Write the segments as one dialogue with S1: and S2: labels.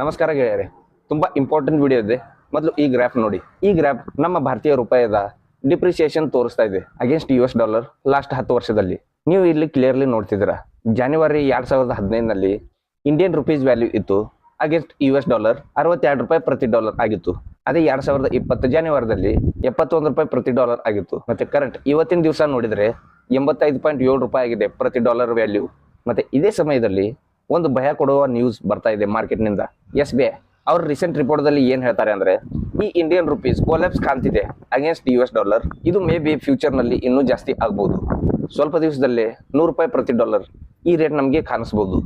S1: ನಮಸ್ಕಾರ ಗೆಳೆಯರೆ. ತುಂಬಾ ಇಂಪಾರ್ಟೆಂಟ್ ವಿಡಿಯೋ ಇದೆ. ಮೊದಲು ಈ ಗ್ರಾಫ್ ನೋಡಿ. ಈ ಗ್ರಾಫ್ ನಮ್ಮ ಭಾರತೀಯ ರೂಪಾಯದ ಡಿಪ್ರಿಸಿಯೇಷನ್ ತೋರಿಸ್ತಾ ಇದೆ against U S dollar last ಹತ್ತು ವರ್ಷದಲ್ಲಿ. ನೀವು ಇಲ್ಲಿ ಕ್ಲಿಯರ್ಲಿ ನೋಡ್ತಿದ್ದೀರಾ. ಜಾನುವರಿ ಎರಡು ಸಾವಿರದ ಹದಿನೈದಿನಲ್ಲಿ ಇಂಡಿಯನ್ ರುಪೀಸ್ ವ್ಯಾಲ್ಯೂ ಇತ್ತು ಅಗೇನ್ಸ್ಟ್ ಯು ಎಸ್ ಡಾಲರ್ ಅರವತ್ತೆರಡು ರೂಪಾಯಿ ಪ್ರತಿ ಡಾಲರ್ ಆಗಿತ್ತು. ಅದೇ ಎರಡು ಸಾವಿರದ ಇಪ್ಪತ್ತು ಜಾನ್ವರಿದಲ್ಲಿ ಎಪ್ಪತ್ತೊಂದು ರೂಪಾಯಿ ಪ್ರತಿ ಡಾಲರ್ ಆಗಿತ್ತು. ಮತ್ತೆ ಕರೆಂಟ್ ಇವತ್ತಿನ ದಿವಸ ನೋಡಿದರೆ ಎಂಬತ್ತೈದು ಪಾಯಿಂಟ್ ಏಳು ರೂಪಾಯಿ ಆಗಿದೆ ಪ್ರತಿ ಡಾಲರ್ ವ್ಯಾಲ್ಯೂ ಮತ್ತೆ ಇದೇ ಸಮಯದಲ್ಲಿ ಒಂದು ಭಯ ಕೊಡುವ ನ್ಯೂಸ್ ಬರ್ತಾ ಇದೆ ಮಾರ್ಕೆಟ್ನಿಂದ. ಎಸ್ ಬಿ ಐ ಅವ್ರ ರೀಸೆಂಟ್ ರಿಪೋರ್ಟ್ ದಲ್ಲಿ ಏನ್ ಹೇಳ್ತಾರೆ ಅಂದ್ರೆ ಈ ಇಂಡಿಯನ್ ರುಪೀಸ್ ಕೊಲ್ಯಾಪ್ಸ್ ಕಾಣ್ತಿದೆ ಅಗೇನ್ಸ್ಟ್ ಯು ಎಸ್ ಡಾಲರ್ ಇದು ಮೇ ಬಿ ಫ್ಯೂಚರ್ನಲ್ಲಿ ಇನ್ನೂ ಜಾಸ್ತಿ ಆಗ್ಬೋದು. ಸ್ವಲ್ಪ ದಿವಸದಲ್ಲೇ ನೂರು ರೂಪಾಯಿ ಪ್ರತಿ ಡಾಲರ್ ಈ ರೇಟ್ ನಮಗೆ
S2: ಕಾಣಿಸಬಹುದು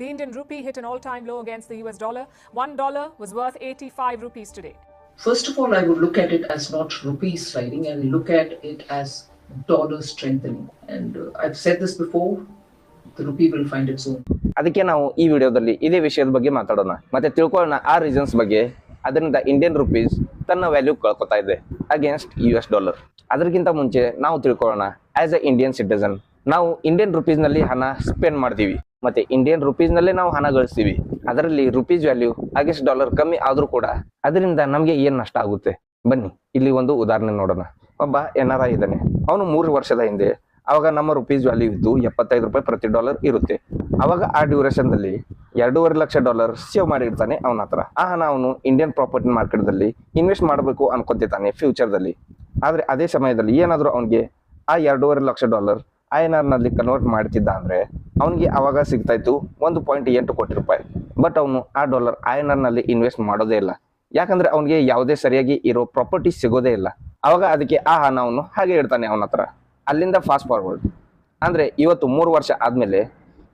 S2: the Indian rupee hit an all time low against U S dollar one dollar
S3: was worth eighty five rupees today first of all I would look at it as not rupees striding and look at it as dollar strengthening and I have said this before
S1: ಅದಕ್ಕೆ ನಾವು ಈ ವಿಡಿಯೋದಲ್ಲಿ ಇದೇ ವಿಷಯದ ಬಗ್ಗೆ ಮಾತಾಡೋಣ. ಮತ್ತೆ ತಿಳ್ಕೊಳ್ಳೋಣ ಆ ರೀಸನ್ಸ್ ಬಗ್ಗೆ. ಅದರಿಂದ ಇಂಡಿಯನ್ ರುಪೀಸ್ ತನ್ನ ವ್ಯಾಲ್ಯೂ ಕಳ್ಕೊತಾ ಇದೆ ಅಗೇನ್ಸ್ಟ್ ಯು ಎಸ್ ಡಾಲರ್ ಅದಕ್ಕಿಂತ ಮುಂಚೆ ನಾವು ತಿಳ್ಕೊಳ್ಳೋಣ ಆಸ್ ಎ ಇಂಡಿಯನ್ ಸಿಟಿಸನ್ ನಾವು ಇಂಡಿಯನ್ ರುಪೀಸ್ನಲ್ಲಿ ಹಣ ಸ್ಪೆಂಡ್ ಮಾಡ್ತೀವಿ. ಮತ್ತೆ ಇಂಡಿಯನ್ ರುಪೀಸ್ ನಲ್ಲೇ ನಾವು ಹಣ ಗಳಿಸ್ತೀವಿ. ಅದರಲ್ಲಿ ರುಪೀಸ್ ವ್ಯಾಲ್ಯೂ ಅಗೇನ್ಸ್ಟ್ ಡಾಲರ್ ಕಮ್ಮಿ ಆದ್ರೂ ಕೂಡ ಅದರಿಂದ ನಮಗೆ ಏನ್ ನಷ್ಟ ಆಗುತ್ತೆ? ಬನ್ನಿ, ಇಲ್ಲಿ ಒಂದು ಉದಾಹರಣೆ ನೋಡೋಣ. ಒಬ್ಬ ಎನ್ ಆರ್ ಐ ಇದ್ದಾನೆ. ಅವನು ಮೂರು ವರ್ಷದ ಹಿಂದೆ ಅವಾಗ ನಮ್ಮ ರುಪೀಸ್ ವ್ಯಾಲ್ಯೂ ಇದ್ದು ಎಪ್ಪತ್ತೈದು ರೂಪಾಯಿ ಪ್ರತಿ ಡಾಲರ್ ಇರುತ್ತೆ. ಅವಾಗ ಆ ಡ್ಯೂರೇಷನ್ ದಲ್ಲಿ ಎರಡೂವರೆ ಲಕ್ಷ ಡಾಲರ್ ಸೇವ್ ಮಾಡಿರ್ತಾನೆ ಅವನ ಹತ್ರ. ಆ ಹಣ ಅವನು ಇಂಡಿಯನ್ ಪ್ರಾಪರ್ಟಿ ಮಾರ್ಕೆಟ್ ದಲ್ಲಿ ಇನ್ವೆಸ್ಟ್ ಮಾಡಬೇಕು ಅನ್ಕೊಂತಿದ್ದಾನೆ ಫ್ಯೂಚರ್ ಆದರೆ ಅದೇ ಸಮಯದಲ್ಲಿ ಏನಾದರೂ ಅವನಿಗೆ ಆ ಎರಡೂವರೆ ಲಕ್ಷ ಡಾಲರ್ ಐ ಎನ್ ಆರ್ನಲ್ಲಿ ಕನ್ವರ್ಟ್ ಮಾಡ್ತಿದ್ದ ಅಂದರೆ ಅವನಿಗೆ ಅವಾಗ ಸಿಗ್ತಾ ಇತ್ತು ಒಂದು ಪಾಯಿಂಟ್ ಎಂಟು ಕೋಟಿ ರೂಪಾಯಿ. ಬಟ್ ಅವನು ಆ ಡಾಲರ್ ಐ ಎನ್ ಆರ್ನಲ್ಲಿ ಇನ್ವೆಸ್ಟ್ ಮಾಡೋದೇ ಇಲ್ಲ. ಯಾಕಂದ್ರೆ ಅವನಿಗೆ ಯಾವುದೇ ಸರಿಯಾಗಿ ಇರೋ ಪ್ರಾಪರ್ಟಿ ಸಿಗೋದೇ ಇಲ್ಲ. ಅವಾಗ ಅದಕ್ಕೆ ಆ ಹಣವನ್ನು ಹಾಗೆ ಇಡ್ತಾನೆ ಅವನ ಹತ್ರ. ಅಲ್ಲಿಂದ ಫಾಸ್ಟ್ ಫಾರ್ವರ್ಡ್ ಅಂದರೆ ಇವತ್ತು ಮೂರು ವರ್ಷ ಆದಮೇಲೆ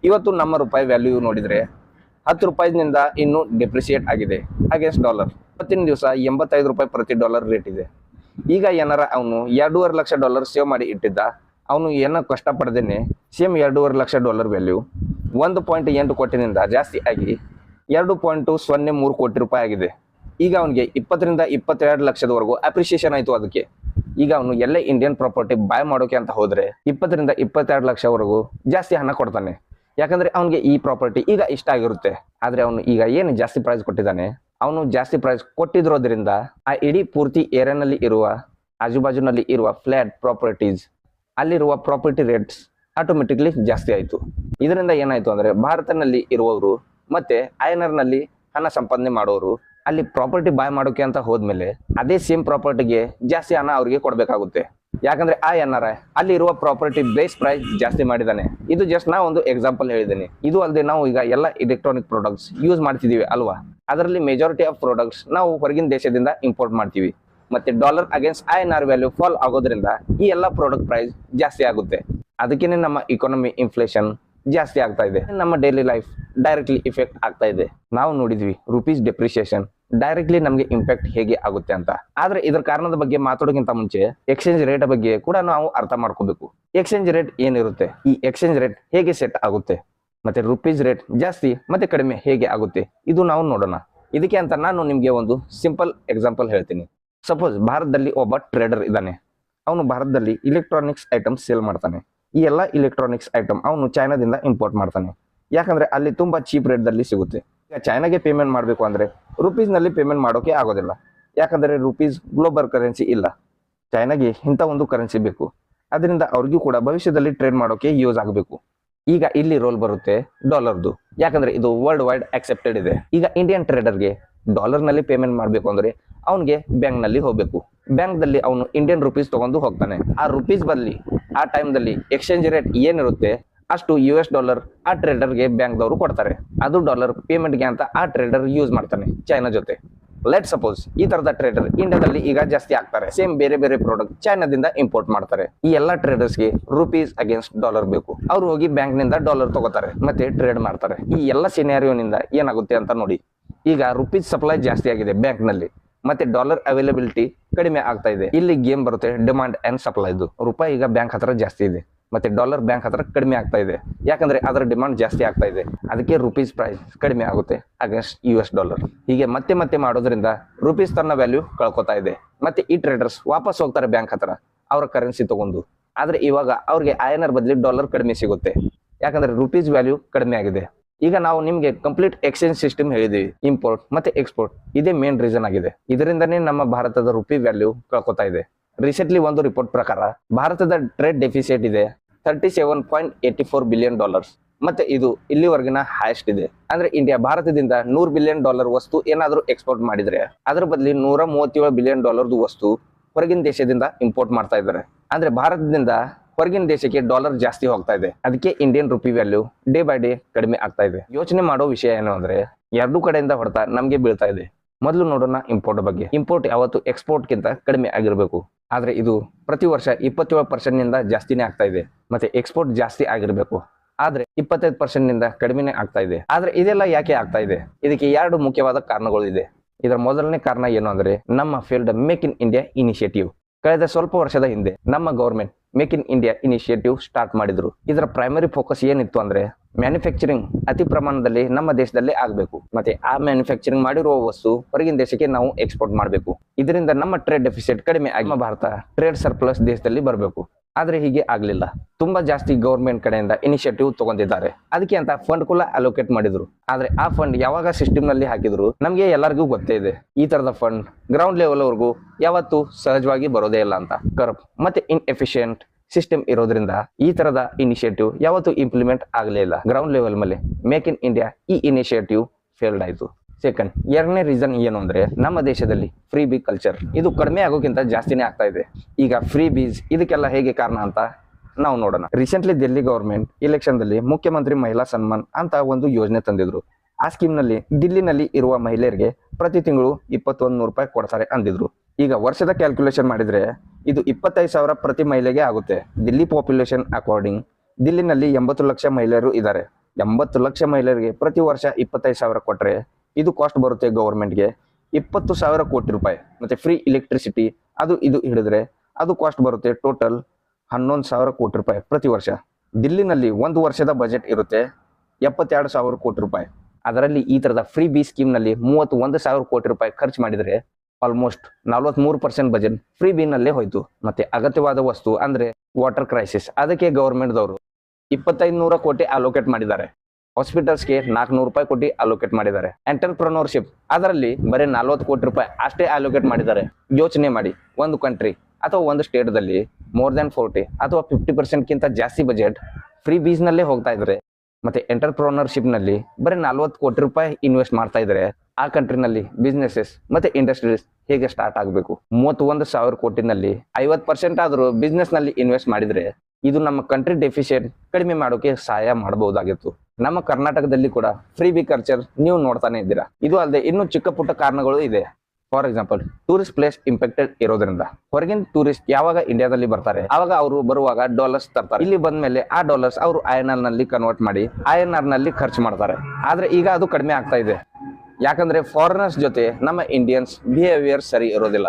S1: ಇವತ್ತು ನಮ್ಮ ರೂಪಾಯಿ ವ್ಯಾಲ್ಯೂ ನೋಡಿದರೆ ಹತ್ತು ರೂಪಾಯಿನಿಂದ ಇನ್ನೂ ಡೆಪ್ರಿಸಿಯೇಟ್ ಆಗಿದೆ. ಅಗೇನ್ಸ್ಟ್ ಡಾಲರ್ ಇವತ್ತಿನ ದಿವಸ ಎಂಬತ್ತೈದು ರೂಪಾಯಿ ಪ್ರತಿ ಡಾಲರ್ ರೇಟ್ ಇದೆ. ಈಗ ಏನಾರ ಅವನು ಎರಡೂವರೆ ಲಕ್ಷ ಡಾಲರ್ ಸೇವ್ ಮಾಡಿ ಇಟ್ಟಿದ್ದ, ಅವನು ಏನೋ ಕಷ್ಟಪಡ್ದೇನೆ ಸೇಮ್ ಎರಡೂವರೆ ಲಕ್ಷ ಡಾಲರ್ ವ್ಯಾಲ್ಯೂ ಒಂದು ಪಾಯಿಂಟ್ ಎಂಟು ಕೋಟಿನಿಂದ ಜಾಸ್ತಿ ಆಗಿ ಎರಡು ಪಾಯಿಂಟು ಸೊನ್ನೆ ಮೂರು ಕೋಟಿ ರೂಪಾಯಿ ಆಗಿದೆ. ಈಗ ಅವನಿಗೆ ಇಪ್ಪತ್ತರಿಂದ ಇಪ್ಪತ್ತೆರಡು ಲಕ್ಷದವರೆಗೂ ಅಪ್ರಿಷಿಯೇಷನ್ ಆಯಿತು ಅದಕ್ಕೆ. ಈಗ ಅವನು ಎಲ್ಲ ಇಂಡಿಯನ್ ಪ್ರಾಪರ್ಟಿ ಬಾಯ್ ಮಾಡೋಕೆ ಅಂತ ಹೋದ್ರೆ ಇಪ್ಪತ್ತರಿಂದ ಇಪ್ಪತ್ತೆರಡು ಲಕ್ಷವರೆಗೂ ಜಾಸ್ತಿ ಹಣ ಕೊಡ್ತಾನೆ. ಯಾಕಂದ್ರೆ ಅವನಿಗೆ ಈ ಪ್ರಾಪರ್ಟಿ ಈಗ ಇಷ್ಟ ಆಗಿರುತ್ತೆ. ಆದ್ರೆ ಅವನು ಈಗ ಏನು ಜಾಸ್ತಿ ಪ್ರೈಸ್ ಕೊಟ್ಟಿದ್ದಾನೆ? ಅವನು ಜಾಸ್ತಿ ಪ್ರೈಸ್ ಕೊಟ್ಟಿದ್ರೋದ್ರಿಂದ ಆ ಇಡೀ ಪೂರ್ತಿ ಏರಿಯಾನಲ್ಲಿ ಇರುವ, ಆಜುಬಾಜುನಲ್ಲಿ ಇರುವ ಫ್ಲಾಟ್ ಪ್ರಾಪರ್ಟೀಸ್ ಅಲ್ಲಿರುವ ಪ್ರಾಪರ್ಟಿ ರೇಟ್ಸ್ ಆಟೋಮೆಟಿಕ್ಲಿ ಜಾಸ್ತಿ ಆಯಿತು. ಇದರಿಂದ ಏನಾಯ್ತು ಅಂದ್ರೆ ಭಾರತನಲ್ಲಿ ಇರುವವರು ಮತ್ತೆ ಐಎನ್ಆರ್ನಲ್ಲಿ ಹಣ ಸಂಪಾದನೆ ಮಾಡೋರು ಅಲ್ಲಿ ಪ್ರಾಪರ್ಟಿ ಬಾಯ್ ಮಾಡೋಕೆ ಅಂತ ಹೋದ್ಮೇಲೆ ಅದೇ ಸೇಮ್ ಪ್ರಾಪರ್ಟಿಗೆ ಜಾಸ್ತಿ ಹಣ ಅವ್ರಿಗೆ ಕೊಡಬೇಕಾಗುತ್ತೆ. ಯಾಕಂದ್ರೆ ಆ ಎನ್ ಆರ್ ಐ ಅಲ್ಲಿ ಇರುವ ಪ್ರಾಪರ್ಟಿ ಬೇಸ್ ಪ್ರೈಸ್ ಜಾಸ್ತಿ ಮಾಡಿದ್ದಾನೆ. ಇದು ಜಸ್ಟ್ ನಾ ಒಂದು ಎಕ್ಸಾಂಪಲ್ ಹೇಳಿದ್ದೀನಿ. ಇದು ಅಲ್ಲದೆ ನಾವು ಈಗ ಎಲ್ಲ ಎಲೆಕ್ಟ್ರಾನಿಕ್ ಪ್ರಾಡಕ್ಟ್ಸ್ ಯೂಸ್ ಮಾಡ್ತಿದೀವಿ ಅಲ್ವಾ? ಅದರಲ್ಲಿ ಮೆಜಾರಿಟಿ ಆಫ್ ಪ್ರಾಡಕ್ಟ್ಸ್ ನಾವು ಹೊರಗಿನ ದೇಶದಿಂದ ಇಂಪೋರ್ಟ್ ಮಾಡ್ತೀವಿ. ಮತ್ತೆ dollar against I N R value fall ಆಗೋದ್ರಿಂದ ಈ ಎಲ್ಲ ಪ್ರಾಡಕ್ಟ್ ಪ್ರೈಸ್ ಜಾಸ್ತಿ ಆಗುತ್ತೆ. ಅದಕ್ಕೇನೆ ನಮ್ಮ ಇಕಾನಮಿ ಇನ್ಫ್ಲೇಷನ್ ಜಾಸ್ತಿ ಆಗ್ತಾ ಇದೆ. ನಮ್ಮ ಡೈಲಿ ಲೈಫ್ ಡೈರೆಕ್ಟ್ಲಿ ಇಫೆಕ್ಟ್ ಆಗ್ತಾ ಇದೆ. ನಾವು ನೋಡಿದ್ವಿ ರುಪೀಸ್ ಡೆಪ್ರಿಸಿಯೇಷನ್ ಡೈರೆಕ್ಟ್ಲಿ ನಮಗೆ ಇಂಪ್ಯಾಕ್ಟ್ ಹೇಗೆ ಆಗುತ್ತೆ ಅಂತ. ಆದ್ರೆ ಇದರ ಕಾರಣದ ಬಗ್ಗೆ ಮಾತಾಡೋಕ್ಕಿಂತ ಮುಂಚೆ ಎಕ್ಸ್ಚೇಂಜ್ ರೇಟ್ ಬಗ್ಗೆ ಕೂಡ ನಾವು ಅರ್ಥ ಮಾಡ್ಕೋಬೇಕು. ಎಕ್ಸ್ಚೇಂಜ್ ರೇಟ್ ಏನಿರುತ್ತೆ? ಈ ಎಕ್ಸ್ಚೇಂಜ್ ರೇಟ್ ಹೇಗೆ ಸೆಟ್ ಆಗುತ್ತೆ? ಮತ್ತೆ ರುಪೀಸ್ ರೇಟ್ ಜಾಸ್ತಿ, ಮತ್ತೆ ಕಡಿಮೆ ಹೇಗೆ ಆಗುತ್ತೆ? ಇದು ನಾವು ನೋಡೋಣ. ಇದಕ್ಕೆ ಅಂತ ನಾನು ನಿಮಗೆ ಒಂದು ಸಿಂಪಲ್ ಎಕ್ಸಾಂಪಲ್ ಹೇಳ್ತೀನಿ. ಸಪೋಸ್ ಭಾರತದಲ್ಲಿ ಒಬ್ಬ ಟ್ರೇಡರ್ ಇದ್ದಾನೆ. ಅವನು ಭಾರತದಲ್ಲಿ ಇಲೆಕ್ಟ್ರಾನಿಕ್ಸ್ ಐಟಮ್ಸ್ ಸೇಲ್ ಮಾಡ್ತಾನೆ. ಈ ಎಲ್ಲ ಇಲೆಕ್ಟ್ರಾನಿಕ್ಸ್ ಐಟಮ್ ಅವನು ಚೈನಾದಿಂದ ಇಂಪೋರ್ಟ್ ಮಾಡ್ತಾನೆ. ಯಾಕಂದ್ರೆ ಅಲ್ಲಿ ತುಂಬಾ ಚೀಪ್ ರೇಟ್ದಲ್ಲಿ ಸಿಗುತ್ತೆ. ಈಗ ಚೈನಾಗೆ ಪೇಮೆಂಟ್ ಮಾಡಬೇಕು ಅಂದ್ರೆ ರುಪೀಸ್ನಲ್ಲಿ ಪೇಮೆಂಟ್ ಮಾಡೋಕೆ ಆಗೋದಿಲ್ಲ. ಯಾಕಂದ್ರೆ ರುಪೀಸ್ ಗ್ಲೋಬಲ್ ಕರೆನ್ಸಿ ಇಲ್ಲ. ಚೈನಾಗೆ ಇಂಥ ಒಂದು ಕರೆನ್ಸಿ ಬೇಕು. ಅದರಿಂದ ಅವ್ರಿಗೂ ಕೂಡ ಭವಿಷ್ಯದಲ್ಲಿ ಟ್ರೇಡ್ ಮಾಡೋಕೆ ಯೂಸ್ ಆಗಬೇಕು. ಈಗ ಇಲ್ಲಿ ರೋಲ್ ಬರುತ್ತೆ ಡಾಲರ್ದು ಯಾಕಂದ್ರೆ ಇದು ವರ್ಲ್ಡ್ ವೈಡ್ ಅಕ್ಸೆಪ್ಟೆಡ್ ಇದೆ. ಈಗ ಇಂಡಿಯನ್ ಟ್ರೇಡರ್ಗೆ ಡಾಲರ್ನಲ್ಲಿ ಪೇಮೆಂಟ್ ಮಾಡಬೇಕು ಅಂದ್ರೆ ಅವನಿಗೆ ಬ್ಯಾಂಕ್ನಲ್ಲಿ ಹೋಗಬೇಕು. ಬ್ಯಾಂಕ್ದಲ್ಲಿ ಬ್ಯಾಂಕ್ ದಲ್ಲಿ ಅವನು ಇಂಡಿಯನ್ ರುಪೀಸ್ ತಗೊಂಡು ಹೋಗ್ತಾನೆ. ಆ ರುಪೀಸ್ ಬದಲಿ, ಆ ಟೈಮ್ದಲ್ಲಿ ಎಕ್ಸ್ಚೇಂಜ್ ರೇಟ್ ಏನಿರುತ್ತೆ, ಅಷ್ಟು ಯು ಎಸ್ ಡಾಲರ್ ಆ ಟ್ರೇಡರ್ಗೆ ಬ್ಯಾಂಕ್ದವರು ಕೊಡ್ತಾರೆ. ಅದು ಡಾಲರ್ ಪೇಮೆಂಟ್ಗೆ ಅಂತ ಆ ಟ್ರೇಡರ್ ಯೂಸ್ ಮಾಡ್ತಾನೆ ಚೈನಾ ಜೊತೆ. ಲೆಟ್ ಸಪೋಸ್ ಈ ತರದ ಟ್ರೇಡರ್ ಇಂಡಿಯಾದಲ್ಲಿ ಈಗ ಜಾಸ್ತಿ ಆಗ್ತಾರೆ. ಸೇಮ್ ಬೇರೆ ಬೇರೆ ಪ್ರಾಡಕ್ಟ್ ಚೈನಾದಿಂದ ಇಂಪೋರ್ಟ್ ಮಾಡ್ತಾರೆ. ಈ ಎಲ್ಲಾ ಟ್ರೇಡರ್ಸ್ಗೆ ರುಪೀಸ್ ಅಗೇನ್ಸ್ಟ್ ಡಾಲರ್ ಬೇಕು. ಅವ್ರು ಹೋಗಿ ಬ್ಯಾಂಕ್ನಿಂದ ಡಾಲರ್ ತಗೋತಾರೆ, ಮತ್ತೆ ಟ್ರೇಡ್ ಮಾಡ್ತಾರೆ. ಈ ಎಲ್ಲ ಸಿನಾರಿಯೋನಿಂದ ಏನಾಗುತ್ತೆ ಅಂತ ನೋಡಿ. ಈಗ ರುಪೀಸ್ ಸಪ್ಲೈ ಜಾಸ್ತಿ ಆಗಿದೆ ಬ್ಯಾಂಕ್ನಲ್ಲಿ ಮತ್ತೆ ಡಾಲರ್ ಅವೈಲಬಿಲಿಟಿ ಕಡಿಮೆ ಆಗ್ತಾ ಇದೆ. ಇಲ್ಲಿ ಗೇಮ್ ಬರುತ್ತೆ ಡಿಮಾಂಡ್ ಅಂಡ್ ಸಪ್ಲೈದು ರೂಪಾಯಿ ಈಗ ಬ್ಯಾಂಕ್ ಹತ್ರ ಜಾಸ್ತಿ ಇದೆ. ಮತ್ತೆ ಡಾಲರ್ ಬ್ಯಾಂಕ್ ಹತ್ರ ಕಡಿಮೆ ಆಗ್ತಾ ಇದೆ. ಯಾಕಂದ್ರೆ ಅದರ ಡಿಮಾಂಡ್ ಜಾಸ್ತಿ ಆಗ್ತಾ ಇದೆ. ಅದಕ್ಕೆ ರುಪೀಸ್ ಪ್ರೈಸ್ ಕಡಿಮೆ ಆಗುತ್ತೆ ಅಗೇನ್ಸ್ಟ್ ಯು ಎಸ್ ಡಾಲರ್ ಹೀಗೆ ಮತ್ತೆ ಮತ್ತೆ ಮಾಡೋದ್ರಿಂದ ರುಪೀಸ್ ತನ್ನ ವ್ಯಾಲ್ಯೂ ಕಳ್ಕೊತಾ ಇದೆ. ಮತ್ತೆ ಈ ಟ್ರೇಡರ್ಸ್ ವಾಪಸ್ ಹೋಗ್ತಾರೆ ಬ್ಯಾಂಕ್ ಹತ್ರ, ಅವರ ಕರೆನ್ಸಿ ತಗೊಂಡು. ಆದ್ರೆ ಇವಾಗ ಅವ್ರಿಗೆ ಐ ಬದಲಿ ಡಾಲರ್ ಕಡಿಮೆ ಸಿಗುತ್ತೆ. ಯಾಕಂದ್ರೆ ರುಪೀಸ್ ವ್ಯಾಲ್ಯೂ ಕಡಿಮೆ ಆಗಿದೆ. ಈಗ ನಾವು ನಿಮಗೆ ಕಂಪ್ಲೀಟ್ ಎಕ್ಸ್ಚೇಂಜ್ ಸಿಸ್ಟಮ್ ಹೇಳಿದೀವಿ ಇಂಪೋರ್ಟ್ ಮತ್ತೆ ಎಕ್ಸ್ಪೋರ್ಟ್ ಇದೇ ಮೇನ್ ರೀಸನ್ ಆಗಿದೆ. ಇದರಿಂದನೇ ನಮ್ಮ ಭಾರತದ ರುಪಿ ವ್ಯಾಲ್ಯೂ ಕಳ್ಕೊತಾ ಇದೆ. ರೀಸೆಂಟ್ಲಿ ಒಂದು ರಿಪೋರ್ಟ್ ಪ್ರಕಾರ ಭಾರತದ ಟ್ರೇಡ್ ಡೆಫಿಸಿಟ್ ಇದೆ thirty seven point eighty four billion dollars ಮತ್ತೆ ಇದು ಇಲ್ಲಿವರೆಗಿನ ಹೈಯೆಸ್ಟ್ ಇದೆ. ಅಂದ್ರೆ ಇಂಡಿಯಾ ಭಾರತದಿಂದ ನೂರ್ ಬಿಲಿಯನ್ ಡಾಲರ್ ವಸ್ತು ಏನಾದರೂ ಎಕ್ಸ್ಪೋರ್ಟ್ ಮಾಡಿದ್ರೆ ಅದರ ಬದಲಿ ನೂರ ಮೂವತ್ತೇಳು ಬಿಲಿಯನ್ ಡಾಲರ್ದು ವಸ್ತು ಹೊರಗಿನ ದೇಶದಿಂದ ಇಂಪೋರ್ಟ್ ಮಾಡ್ತಾ ಇದ್ದಾರೆ. ಅಂದ್ರೆ ಭಾರತದಿಂದ ಹೊರಗಿನ ದೇಶಕ್ಕೆ ಡಾಲರ್ ಜಾಸ್ತಿ ಹೋಗ್ತಾ ಇದೆ. ಅದಕ್ಕೆ Indian rupee value day by day ಕಡಿಮೆ ಆಗ್ತಾ ಇದೆ. ಯೋಚನೆ ಮಾಡೋ ವಿಷಯ ಏನು ಅಂದ್ರೆ, ಎರಡೂ ಕಡೆಯಿಂದ ಹೊಡೆತ ನಮ್ಗೆ ಬೀಳ್ತಾ ಇದೆ. ಮೊದಲು ನೋಡೋಣ ಇಂಪೋರ್ಟ್ ಬಗ್ಗೆ. ಇಂಪೋರ್ಟ್ ಯಾವತ್ತು ಎಕ್ಸ್ಪೋರ್ಟ್ ಗಿಂತ ಕಡಿಮೆ ಆಗಿರಬೇಕು. ಆದ್ರೆ ಇದು ಪ್ರತಿ ವರ್ಷ ಇಪ್ಪತ್ತೇಳು ಪರ್ಸೆಂಟ್ನಿಂದ ಜಾಸ್ತಿನೇ ಆಗ್ತಾ ಇದೆ. ಮತ್ತೆ ಎಕ್ಸ್ಪೋರ್ಟ್ ಜಾಸ್ತಿ ಆಗಿರಬೇಕು. ಆದ್ರೆ ಇಪ್ಪತ್ತೈದು ಪರ್ಸೆಂಟ್ನಿಂದ ಕಡಿಮೆನೇ ಆಗ್ತಾ ಇದೆ. ಆದ್ರೆ ಇದೆಲ್ಲ ಯಾಕೆ ಆಗ್ತಾ ಇದೆ? ಇದಕ್ಕೆ ಎರಡು ಮುಖ್ಯವಾದ ಕಾರಣಗಳು ಇದೆ. ಇದರ ಮೊದಲನೇ ಕಾರಣ ಏನು ಅಂದ್ರೆ, ನಮ್ಮ field make in India initiative ಕಳೆದ ಸ್ವಲ್ಪ ವರ್ಷದ ಹಿಂದೆ ನಮ್ಮ government make in India initiative start ಮಾಡಿದ್ರು. ಇದರ ಪ್ರೈಮರಿ ಫೋಕಸ್ ಏನಿತ್ತು ಅಂದ್ರೆ ಮ್ಯಾನುಫ್ಯಾಕ್ಚರಿಂಗ್ ಅತಿ ಪ್ರಮಾಣದಲ್ಲಿ ನಮ್ಮ ದೇಶದಲ್ಲೇ ಆಗಬೇಕು. ಮತ್ತೆ ಆ ಮ್ಯಾನುಫ್ಯಾಕ್ಚರಿಂಗ್ ಮಾಡಿರುವ ವಸ್ತು ಹೊರಗಿನ ದೇಶಕ್ಕೆ ನಾವು ಎಕ್ಸ್ಪೋರ್ಟ್ ಮಾಡಬೇಕು. ಇದರಿಂದ ನಮ್ಮ ಟ್ರೇಡ್ ಡೆಫಿಸಿಟ್ ಕಡಿಮೆ ಆಗಿ ಭಾರತ ಟ್ರೇಡ್ ಸರ್ಪ್ಲಸ್ ದೇಶದಲ್ಲಿ ಬರಬೇಕು. ಆದ್ರೆ ಹೀಗೆ ಆಗಲಿಲ್ಲ. ತುಂಬಾ ಜಾಸ್ತಿ ಗೌರ್ಮೆಂಟ್ ಕಡೆಯಿಂದ ಇನಿಷಿಯೇಟಿವ್ ತಗೊಂಡಿದ್ದಾರೆ. ಅದಕ್ಕೆ ಅಂತ ಫಂಡ್ ಕೂಡ ಅಲೋಕೇಟ್ ಮಾಡಿದ್ರು. ಆದ್ರೆ ಆ ಫಂಡ್ ಯಾವಾಗ ಸಿಸ್ಟಮ್ನಲ್ಲಿ ಹಾಕಿದ್ರು ನಮಗೆ ಎಲ್ಲರಿಗೂ ಗೊತ್ತೇ ಇದೆ. ಈ ತರದ ಫಂಡ್ ಗ್ರೌಂಡ್ ಲೆವೆಲ್ ವರೆಗೂ ಯಾವತ್ತು ಸಹಜವಾಗಿ ಬರೋದೇ ಇಲ್ಲ ಅಂತ. ಕರಪ್, ಮತ್ತೆ ಇನ್ಎಫಿಷಿಯಂಟ್ ಸಿಸ್ಟಮ್ ಇರೋದ್ರಿಂದ ಈ ತರದ ಇನಿಷಿಯೇಟಿವ್ ಯಾವತ್ತು ಇಂಪ್ಲಿಮೆಂಟ್ ಆಗಲೇ ಇಲ್ಲ. ಗ್ರೌಂಡ್ ಲೆವೆಲ್ ಮೇಲೆ ಮೇಕ್ ಇನ್ ಇಂಡಿಯಾ ಈ ಇನಿಷಿಯೇಟಿವ್ ಫೇಲ್ಡ್ ಆಯ್ತು. ಸೆಕೆಂಡ್ ಎರಡನೇ ರೀಸನ್ ಏನು ಅಂದರೆ ನಮ್ಮ ದೇಶದಲ್ಲಿ ಫ್ರೀ ಬಿ ಕಲ್ಚರ್ ಇದು ಕಡಿಮೆ ಆಗೋಕ್ಕಿಂತ ಜಾಸ್ತಿನೇ ಆಗ್ತಾ ಇದೆ. ಈಗ ಫ್ರೀ ಬೀಸ್ ಇದಕ್ಕೆಲ್ಲ ಹೇಗೆ ಕಾರಣ ಅಂತ ನಾವು ನೋಡೋಣ. ರೀಸೆಂಟ್ಲಿ ದಿಲ್ಲಿ ಗೌರ್ಮೆಂಟ್ ಇಲೆಕ್ಷನ್ದಲ್ಲಿ ಮುಖ್ಯಮಂತ್ರಿ ಮಹಿಳಾ ಸನ್ಮಾನ್ ಅಂತ ಒಂದು ಯೋಜನೆ ತಂದಿದ್ರು. ಆ ಸ್ಕೀಮ್ನಲ್ಲಿ ದಿಲ್ಲಿನಲ್ಲಿ ಇರುವ ಮಹಿಳೆಯರಿಗೆ ಪ್ರತಿ ತಿಂಗಳು ಇಪ್ಪತ್ತೊಂದು ನೂರು ರೂಪಾಯಿ ಕೊಡ್ತಾರೆ ಅಂದಿದ್ರು. ಈಗ ವರ್ಷದ ಕ್ಯಾಲ್ಕುಲೇಷನ್ ಮಾಡಿದ್ರೆ ಇದು ಇಪ್ಪತ್ತೈದು ಸಾವಿರ ಪ್ರತಿ ಮಹಿಳೆಗೆ ಆಗುತ್ತೆ. ದಿಲ್ಲಿ ಪಾಪ್ಯುಲೇಷನ್ ಅಕಾರ್ಡಿಂಗ್ ದಿಲ್ಲಿನಲ್ಲಿ ಎಂಬತ್ತು ಲಕ್ಷ ಮಹಿಳೆಯರು ಇದ್ದಾರೆ. ಎಂಬತ್ತು ಲಕ್ಷ ಮಹಿಳೆಯರಿಗೆ ಪ್ರತಿ ವರ್ಷ ಇಪ್ಪತ್ತೈದು ಸಾವಿರ ಕೊಟ್ಟರೆ ಇದು ಕಾಸ್ಟ್ ಬರುತ್ತೆ ಗೌರ್ಮೆಂಟ್ಗೆ ಇಪ್ಪತ್ತು ಸಾವಿರ ಕೋಟಿ ರೂಪಾಯಿ. ಮತ್ತೆ ಫ್ರೀ ಇಲೆಕ್ಟ್ರಿಸಿಟಿ ಅದು ಇದು ಹಿಡಿದ್ರೆ ಅದು ಕಾಸ್ಟ್ ಬರುತ್ತೆ ಟೋಟಲ್ ಹನ್ನೊಂದು ಸಾವಿರ ಕೋಟಿ ರೂಪಾಯಿ ಪ್ರತಿ ವರ್ಷ. ದಿಲ್ಲಿನಲ್ಲಿ ಒಂದು ವರ್ಷದ ಬಜೆಟ್ ಇರುತ್ತೆ ಎಪ್ಪತ್ತೆರಡು ಸಾವಿರ ಕೋಟಿ ರೂಪಾಯಿ. ಅದರಲ್ಲಿ ಈ ತರದ ಫ್ರೀ ಬಿ ಸ್ಕೀಮ್ನಲ್ಲಿ ಮೂವತ್ತು ಒಂದು ಸಾವಿರ ಕೋಟಿ ರೂಪಾಯಿ ಖರ್ಚು ಮಾಡಿದರೆ ಆಲ್ಮೋಸ್ಟ್ ನಲ್ವತ್ಮೂರು ಪರ್ಸೆಂಟ್ ಬಜೆಟ್ ಫ್ರೀ ಬಿನಲ್ಲೇ ಹೋಯ್ತು. ಮತ್ತೆ ಅಗತ್ಯವಾದ ವಸ್ತು ಅಂದ್ರೆ ವಾಟರ್ ಕ್ರೈಸಿಸ್ ಅದಕ್ಕೆ ಗೌರ್ಮೆಂಟ್ದವರು ಇಪ್ಪತ್ತೈದು ನೂರ ಕೋಟಿ ಅಲೋಕೇಟ್ ಮಾಡಿದ್ದಾರೆ. ಹಾಸ್ಪಿಟಲ್ಸ್ಗೆ ನಾಲ್ಕುನೂರು ರೂಪಾಯಿ ಕೋಟಿ ಅಲೋಕೇಟ್ ಮಾಡಿದ್ದಾರೆ. ಎಂಟರ್ಪ್ರನೋರ್ಶಿಪ್ ಅದರಲ್ಲಿ ಬರೀ ನಲ್ವತ್ತು ಕೋಟಿ ರೂಪಾಯಿ ಅಷ್ಟೇ ಅಲೋಕೇಟ್ ಮಾಡಿದ್ದಾರೆ. ಯೋಚನೆ ಮಾಡಿ, ಒಂದು ಕಂಟ್ರಿ ಅಥವಾ ಒಂದು ಸ್ಟೇಟ್ದಲ್ಲಿ ಮೋರ್ ದೆನ್ ಫೋರ್ಟಿ ಅಥವಾ ಫಿಫ್ಟಿ ಪರ್ಸೆಂಟ್ಗಿಂತ ಜಾಸ್ತಿ ಬಜೆಟ್ ಫ್ರೀ ಬೀಸ್ನಲ್ಲೇ ಹೋಗ್ತಾ ಇದ್ದಾರೆ ಮತ್ತೆ ಎಂಟರ್ಪ್ರೋನರ್ಶಿಪ್ನಲ್ಲಿ ಬರೀ ನಲ್ವತ್ತು ಕೋಟಿ ರೂಪಾಯಿ ಇನ್ವೆಸ್ಟ್ ಮಾಡ್ತಾ ಇದ್ದಾರೆ ಆ ಕಂಟ್ರಿನಲ್ಲಿ ಬಿಸ್ನೆಸಸ್ ಮತ್ತೆ ಇಂಡಸ್ಟ್ರೀಸ್ ಹೇಗೆ ಸ್ಟಾರ್ಟ್ ಆಗಬೇಕು? ಮೂವತ್ತೊಂದು ಸಾವಿರ ಕೋಟಿನಲ್ಲಿ ಐವತ್ತು ಪರ್ಸೆಂಟ್ ಆದರೂ ಬಿಸ್ನೆಸ್ನಲ್ಲಿ ಇನ್ವೆಸ್ಟ್ ಮಾಡಿದ್ರೆ, ಇದು ನಮ್ಮ ಕಂಟ್ರಿ ಡೆಫಿಷಿಯೆಂಟ್ ಕಡಿಮೆ ಮಾಡೋಕೆ ಸಹಾಯ ಮಾಡಬಹುದಾಗಿತ್ತು. ನಮ್ಮ ಕರ್ನಾಟಕದಲ್ಲಿ ಕೂಡ ಫ್ರೀ ಬಿ ಕಲ್ಚರ್ ನೀವು ನೋಡ್ತಾನೆ ಇದ್ದೀರಾ. ಇದು ಅಲ್ಲದೆ ಇನ್ನೂ ಚಿಕ್ಕ ಪುಟ್ಟ ಕಾರಣಗಳು ಇದೆ. For example tourist place impacted ಇರೋದ್ರಿಂದ. ಹೊರಗಿನ ಟೂರಿಸ್ಟ್ ಯಾವಾಗ ಇಂಡಿಯಾದಲ್ಲಿ ಬರ್ತಾರೆ? ಅವಾಗ ಅವರು ಬರುವಾಗ ಡಾಲರ್ಸ್ ತರ್ತಾರೆ. ಇಲ್ಲಿ ಬಂದ ಮೇಲೆ ಆ ಡಾಲರ್ಸ್ ಅವರು ಐ ಎನ್ನಲ್ಲಿ ಕನ್ವರ್ಟ್ ಮಾಡಿ ಐ ಆರ್ನಲ್ಲಿ ಖರ್ಚು ಮಾಡ್ತಾರೆ. ಆದ್ರೆ ಈಗ ಅದು ಕಡಿಮೆ ಆಗ್ತಾ ಇದೆ. ಯಾಕಂದ್ರೆ ಫಾರಿನರ್ಸ್ ಜೊತೆ ನಮ್ಮ ಇಂಡಿಯನ್ಸ್ ಬಿಹೇವಿಯರ್ ಸರಿ ಇರೋದಿಲ್ಲ.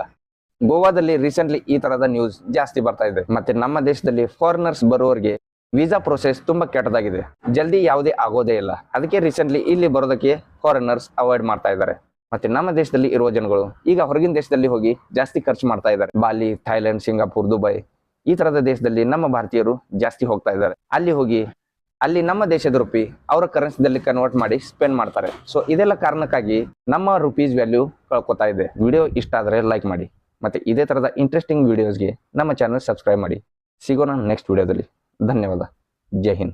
S1: ಗೋವಾದಲ್ಲಿ ರೀಸೆಂಟ್ಲಿ ಈ ತರದ ನ್ಯೂಸ್ ಜಾಸ್ತಿ ಬರ್ತಾ ಇದೆ. ಮತ್ತೆ ನಮ್ಮ ದೇಶದಲ್ಲಿ ಫಾರಿನರ್ಸ್ ಬರುವವರಿಗೆ ವೀಸಾ ಪ್ರೊಸೆಸ್ ತುಂಬಾ ಕೆಟ್ಟದಾಗಿದೆ. ಜಲ್ದಿ ಯಾವುದೇ ಆಗೋದೇ ಇಲ್ಲ. ಅದಕ್ಕೆ ರೀಸೆಂಟ್ಲಿ ಇಲ್ಲಿ ಬರೋದಕ್ಕೆ ಫಾರಿನರ್ಸ್ ಅವಾಯ್ಡ್ ಮಾಡ್ತಾ ಇದ್ದಾರೆ. ಮತ್ತೆ ನಮ್ಮ ದೇಶದಲ್ಲಿ ಇರುವ ಜನಗಳು ಈಗ ಹೊರಗಿನ ದೇಶದಲ್ಲಿ ಹೋಗಿ ಜಾಸ್ತಿ ಖರ್ಚು ಮಾಡ್ತಾ ಇದ್ದಾರೆ. ಬಾಲಿ ಥೈಲ್ಯಾಂಡ್ ಸಿಂಗಾಪುರ್, ದುಬೈ ಈ ತರದ ದೇಶದಲ್ಲಿ ನಮ್ಮ ಭಾರತೀಯರು ಜಾಸ್ತಿ ಹೋಗ್ತಾ ಇದ್ದಾರೆ. ಅಲ್ಲಿ ಹೋಗಿ, ಅಲ್ಲಿ ನಮ್ಮ ದೇಶದ ರುಪಿ ಅವರ ಕರೆನ್ಸಿದಲ್ಲಿ ಕನ್ವರ್ಟ್ ಮಾಡಿ ಸ್ಪೆಂಡ್ ಮಾಡ್ತಾರೆ. ಸೊ ಇದೆಲ್ಲ ಕಾರಣಕ್ಕಾಗಿ ನಮ್ಮ ರುಪೀಸ್ ವ್ಯಾಲ್ಯೂ ಕಳ್ಕೊತಾ ಇದೆ. ವಿಡಿಯೋ ಇಷ್ಟ ಆದರೆ ಲೈಕ್ ಮಾಡಿ. ಮತ್ತೆ ಇದೇ ತರದ ಇಂಟ್ರೆಸ್ಟಿಂಗ್ ವಿಡಿಯೋಸ್ಗೆ ನಮ್ಮ ಚಾನಲ್ ಸಬ್ಸ್ಕ್ರೈಬ್ ಮಾಡಿ. ಸಿಗೋಣ ನೆಕ್ಸ್ಟ್ ವಿಡಿಯೋದಲ್ಲಿ धन्यवाद। जय हिंद।